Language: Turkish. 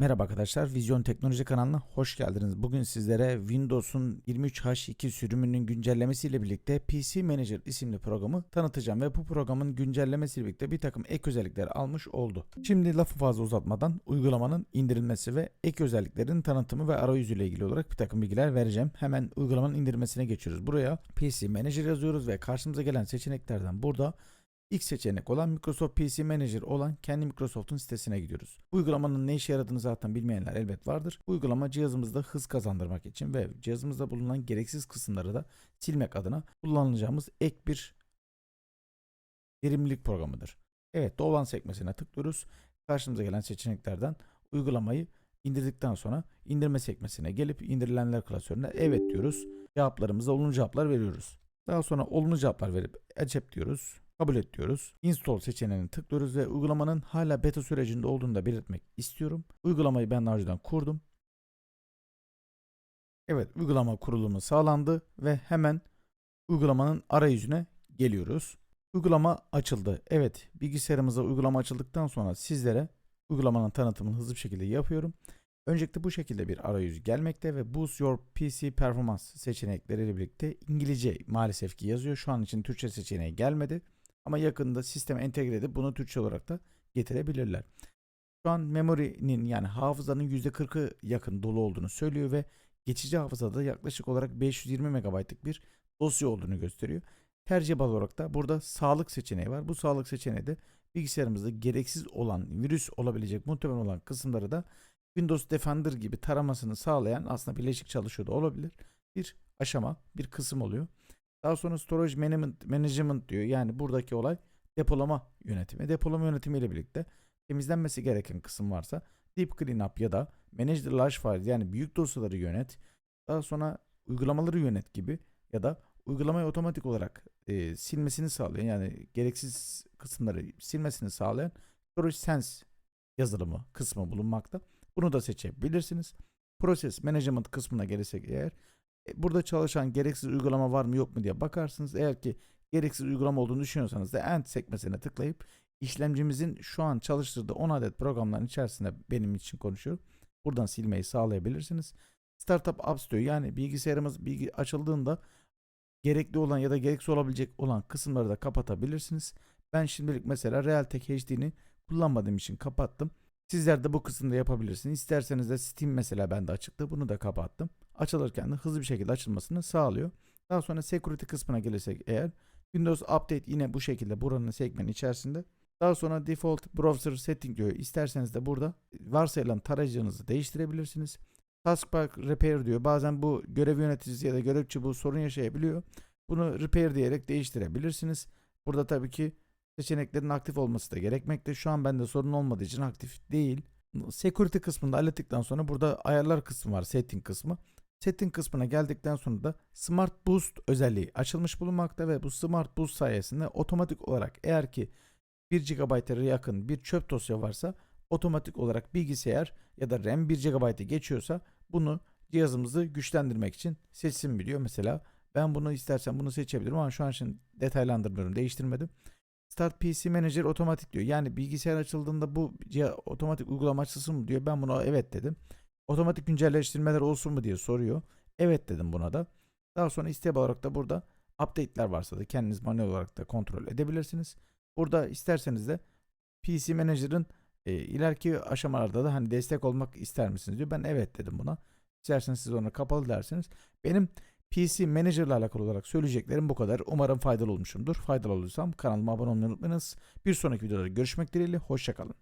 Merhaba arkadaşlar, Vizyon Teknoloji kanalına hoş geldiniz. Bugün sizlere Windows'un 23H2 sürümünün güncellemesiyle birlikte PC Manager isimli programı tanıtacağım ve bu programın güncellemesiyle birlikte bir takım ek özellikler almış oldu. Şimdi lafı fazla uzatmadan uygulamanın indirilmesi ve ek özelliklerin tanıtımı ve arayüzüyle ilgili olarak bir takım bilgiler vereceğim. Hemen uygulamanın indirmesine geçiyoruz. Buraya PC Manager yazıyoruz ve karşımıza gelen seçeneklerden burada İlk seçenek olan Microsoft PC Manager olan kendi Microsoft'un sitesine gidiyoruz. Uygulamanın ne işe yaradığını zaten bilmeyenler elbet vardır. Uygulama cihazımızda hız kazandırmak için ve cihazımızda bulunan gereksiz kısımları da silmek adına kullanacağımız ek bir verimlilik programıdır. Evet dolan sekmesine tıklıyoruz. Karşımıza gelen seçeneklerden uygulamayı indirdikten sonra indirme sekmesine gelip indirilenler klasörüne evet diyoruz. Cevaplarımıza olumlu cevaplar veriyoruz. Daha sonra olumlu cevaplar verip accept diyoruz. Kabul et diyoruz. Install seçeneğine tıklıyoruz ve uygulamanın hala beta sürecinde olduğunu da belirtmek istiyorum. Uygulamayı ben daha önceden kurdum. Evet uygulama kurulumu sağlandı ve hemen uygulamanın arayüzüne geliyoruz. Uygulama açıldı. Evet bilgisayarımıza uygulama açıldıktan sonra sizlere uygulamanın tanıtımını hızlı bir şekilde yapıyorum. Öncelikle bu şekilde bir arayüz gelmekte ve Boost Your PC Performance seçenekleriyle birlikte İngilizce maalesef ki yazıyor. Şu an için Türkçe seçeneği gelmedi. Ama yakında sisteme entegre edip bunu Türkçe olarak da getirebilirler. Şu an memory'nin yani hafızanın %40'ı yakın dolu olduğunu söylüyor ve geçici hafızada yaklaşık olarak 520 MB'lık bir dosya olduğunu gösteriyor. Tercih olarak da burada sağlık seçeneği var. Bu sağlık seçeneği de bilgisayarımızda gereksiz olan, virüs olabilecek muhtemel olan kısımları da Windows Defender gibi taramasını sağlayan aslında birleşik çalışıyor da olabilir. Bir aşama, bir kısım oluyor. Daha sonra storage management, management diyor. Yani buradaki olay depolama yönetimi. Depolama yönetimi ile birlikte temizlenmesi gereken kısım varsa deep cleanup ya da manage the large files yani büyük dosyaları yönet. Daha sonra uygulamaları yönet gibi ya da uygulamayı otomatik olarak e, silmesini sağlayan yani gereksiz kısımları silmesini sağlayan storage sense yazılımı kısmı bulunmakta. Bunu da seçebilirsiniz. Process Management kısmına gelirsek eğer burada çalışan gereksiz uygulama var mı yok mu diye bakarsınız. Eğer ki gereksiz uygulama olduğunu düşünüyorsanız da End sekmesine tıklayıp işlemcimizin şu an çalıştırdığı 10 adet programların içerisinde benim için konuşuyor. Buradan silmeyi sağlayabilirsiniz. Startup Apps diyor. Yani bilgisayarımız bilgi açıldığında gerekli olan ya da gereksiz olabilecek olan kısımları da kapatabilirsiniz. Ben şimdilik mesela Realtek HD'ni kullanmadığım için kapattım. Sizler de bu kısımda yapabilirsiniz. İsterseniz de Steam mesela bende açıktı. Bunu da kapattım. Açılırken de hızlı bir şekilde açılmasını sağlıyor. Daha sonra security kısmına gelirsek eğer Windows Update yine bu şekilde buranın segmentin içerisinde. Daha sonra default browser setting diyor. İsterseniz de burada varsayılan tarayıcınızı değiştirebilirsiniz. Taskbar repair diyor. Bazen bu görev yöneticisi ya da görevçi bu sorun yaşayabiliyor. Bunu repair diyerek değiştirebilirsiniz. Burada tabii ki seçeneklerin aktif olması da gerekmekte. Şu an bende sorun olmadığı için aktif değil. Security kısmında hallettikten sonra burada ayarlar kısmı var. Setting kısmı. Setting kısmına geldikten sonra da Smart Boost özelliği açılmış bulunmakta ve bu Smart Boost sayesinde otomatik olarak eğer ki 1 GB'a yakın bir çöp dosya varsa otomatik olarak bilgisayar ya da RAM 1 GB'ı geçiyorsa bunu cihazımızı güçlendirmek için seçsin biliyor. Mesela ben bunu istersen bunu seçebilirim ama şu an için detaylandırmıyorum değiştirmedim. Start PC Manager otomatik diyor. Yani bilgisayar açıldığında bu cihaz otomatik uygulama açılsın mı diyor. Ben buna evet dedim. Otomatik güncelleştirmeler olsun mu diye soruyor. Evet dedim buna da. Daha sonra isteğe olarak da burada update'ler varsa da kendiniz manuel olarak da kontrol edebilirsiniz. Burada isterseniz de PC Manager'ın e, ileriki aşamalarda da hani destek olmak ister misiniz diyor. Ben evet dedim buna. İsterseniz siz onu kapalı dersiniz. Benim PC Manager ile alakalı olarak söyleyeceklerim bu kadar. Umarım faydalı olmuşumdur. Faydalı olursam kanalıma abone olmayı unutmayınız. Bir sonraki videoda görüşmek dileğiyle. Hoşçakalın.